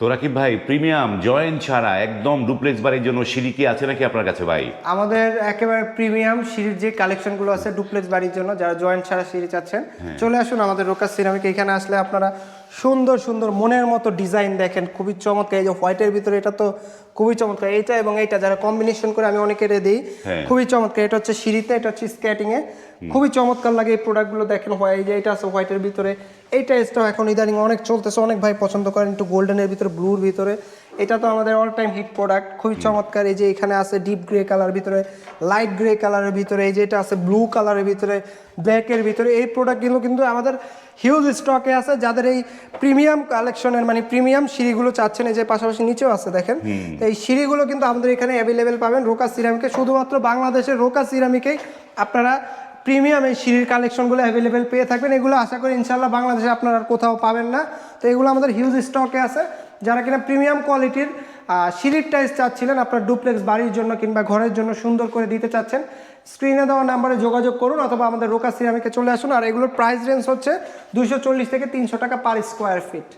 তো রাকিব ভাই premium joint ছাড়া একদম ডুপ্লেক্স বাড়ির জন্য সিঁড়ি কি আছে নাকি আপনার কাছে ভাই? আমাদের একেবারে প্রিমিয়াম সিঁড়ির যে কালেকশনগুলো আছে ডুপ্লেক্স বাড়ির জন্য যারা জয়েন্ট ছাড়া সিঁড়ি চাচ্ছেন চলে আসুন আমাদের রোকাস সিরামিক। এখানে আসলে আপনারা সুন্দর সুন্দর মনের মতো ডিজাইন দেখেন। খুবই চমৎকার। এই যে হোয়াইটের ভিতরে এটা তো খুবই চমৎকার। এইটা এবং এইটা যারা কম্বিনেশন করে আমি অনেকের দিই হ্যাঁ। খুবই চমৎকার। এটা হচ্ছে সিঁড়িতে এটা হচ্ছে স্কেটিং এ। খুবই চমৎকার লাগে এই প্রোডাক্টগুলো দেখেন। হোয়াই যে এটা আছে হোয়াইটের ভিতরে। এই টাইসটাও এখন ইদানিং অনেক চলতেছে। অনেক ভাই পছন্দ করেন একটু গোল্ডেনের ভিতরে ব্লুর ভিতরে। এটা তো আমাদের অল টাইম হিট প্রোডাক্ট খুবই চমৎকার। এই যে এখানে আছে ডিপ গ্রে কালার ভিতরে লাইট গ্রে কালারের ভিতরে এই যে এটা আছে ব্লু কালারের ভিতরে ব্ল্যাকের ভিতরে এই প্রোডাক্টগুলো কিন্তু আমাদের হিউজ স্টকে আছে। যাদের এই প্রিমিয়াম কালেকশনের মানে প্রিমিয়াম সিঁড়িগুলো চাচ্ছেন এই যে পাশাপাশি নিচেও আছে দেখেন। তো এই সিঁড়িগুলো কিন্তু আমাদের এখানে অ্যাভেলেবেল পাবেন রোকা সিরামিকে শুধুমাত্র বাংলাদেশের রোকা সিরামিকেই আপনারা প্রিমিয়াম এই সিঁড়ির কালেকশনগুলো অ্যাভেলেবেল পেয়ে থাকবেন। এগুলো আশা করি ইনশাল্লাহ বাংলাদেশে আপনারা কোথাও পাবেন না। তো এগুলো আমাদের হিউজ স্টকে আছে। যারা কিনা প্রিমিয়াম কোয়ালিটির সিঁড়ির টাইস চাচ্ছিলেন, আপনার ডুপ্লেক্স বাড়ির জন্য কিংবা ঘরের জন্য সুন্দর করে দিতে চাচ্ছেন স্ক্রিনে দেওয়া নাম্বারে যোগাযোগ করুন অথবা আমাদের রোকা সিরামিকে চলে আসুন, আর এগুলোর প্রাইস রেঞ্জ হচ্ছে দুশো থেকে তিনশো টাকা পার স্কোয়ার ফিট